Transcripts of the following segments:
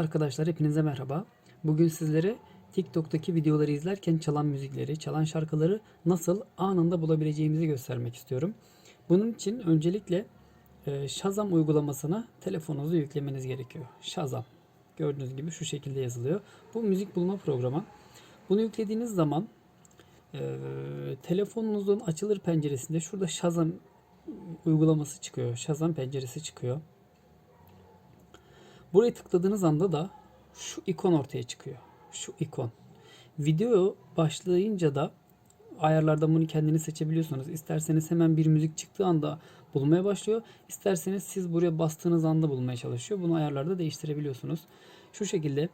Arkadaşlar hepinize merhaba. Bugün sizlere TikTok'taki videoları izlerken çalan müzikleri, çalan şarkıları nasıl anında bulabileceğimizi göstermek istiyorum. Bunun için öncelikle e, Shazam uygulamasını telefonunuza yüklemeniz gerekiyor. Shazam. Gördüğünüz gibi şu şekilde yazılıyor. Bu müzik bulma programı. Bunu yüklediğiniz zaman e, telefonunuzun açılır penceresinde şurada Shazam uygulaması çıkıyor. Shazam penceresi çıkıyor. Buraya tıkladığınız anda da şu ikon ortaya çıkıyor. Şu ikon. Video başlayınca da ayarlardan bunu kendini seçebiliyorsunuz. İsterseniz hemen bir müzik çıktığı anda bulmaya başlıyor. İsterseniz siz buraya bastığınız anda bulmaya çalışıyor. Bunu ayarlarda değiştirebiliyorsunuz. Şu şekilde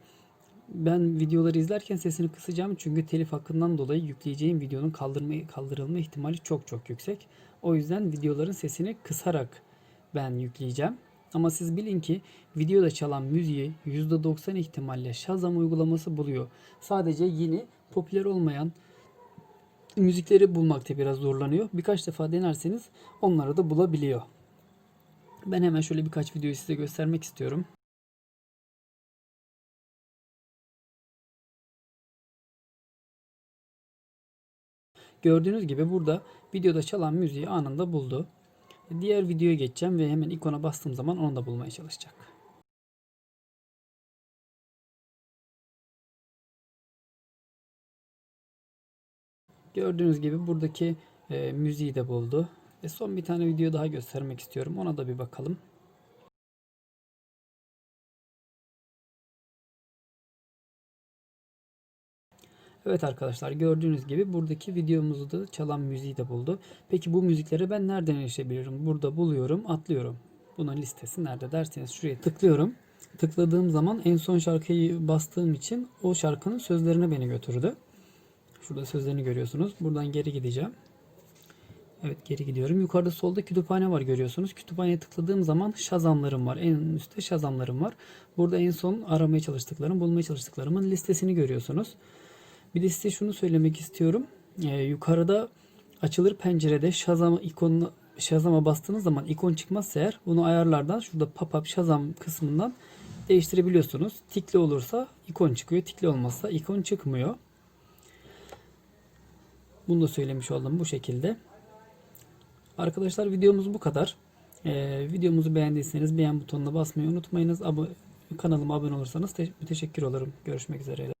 ben videoları izlerken sesini kısacağım çünkü telif hakkından dolayı yükleyeceğim videonun kaldırma, kaldırılma ihtimali çok çok yüksek. O yüzden videoların sesini kısarak ben yükleyeceğim. Ama siz bilin ki videoda çalan müziği %90 ihtimalle Shazam uygulaması buluyor. Sadece yeni popüler olmayan müzikleri bulmakta biraz zorlanıyor. Birkaç defa denerseniz onları da bulabiliyor. Ben hemen şöyle birkaç videoyu size göstermek istiyorum. Gördüğünüz gibi burada videoda çalan müziği anında buldu. Diğer videoya geçeceğim ve hemen ikona bastığım zaman onu da bulmaya çalışacak. Gördüğünüz gibi buradaki e, müziği de buldu. Ve son bir tane video daha göstermek istiyorum. Ona da bir bakalım. Evet arkadaşlar gördüğünüz gibi buradaki videomuzu da çalan müziği de buldu. Peki bu müzikleri ben nereden erişebilirim? Burada buluyorum, atlıyorum. Bunun listesi nerede derseniz şuraya tıklıyorum. Tıkladığım zaman en son şarkıyı bastığım için o şarkının sözlerine beni götürdü. Şurada sözlerini görüyorsunuz. Buradan geri gideceğim. Evet geri gidiyorum. Yukarıda solda kütüphane var görüyorsunuz. Kütüphaneye tıkladığım zaman şazamlarım var. En üstte şazamlarım var. Burada en son aramaya çalıştıklarım, bulmaya çalıştıklarımın listesini görüyorsunuz. Bir de size şunu söylemek istiyorum. Ee, yukarıda açılır pencerede Shazam ikonuna Shazam'a bastığınız zaman ikon çıkmazsa eğer bunu ayarlardan şurada pop-up Shazam kısmından değiştirebiliyorsunuz. Tikli olursa ikon çıkıyor. Tikli olmazsa ikon çıkmıyor. Bunu da söylemiş oldum bu şekilde. Arkadaşlar videomuz bu kadar. Ee, videomuzu beğendiyseniz beğen butonuna basmayı unutmayınız. Abo kanalıma abone olursanız te- teşekkür olurum. Görüşmek üzere.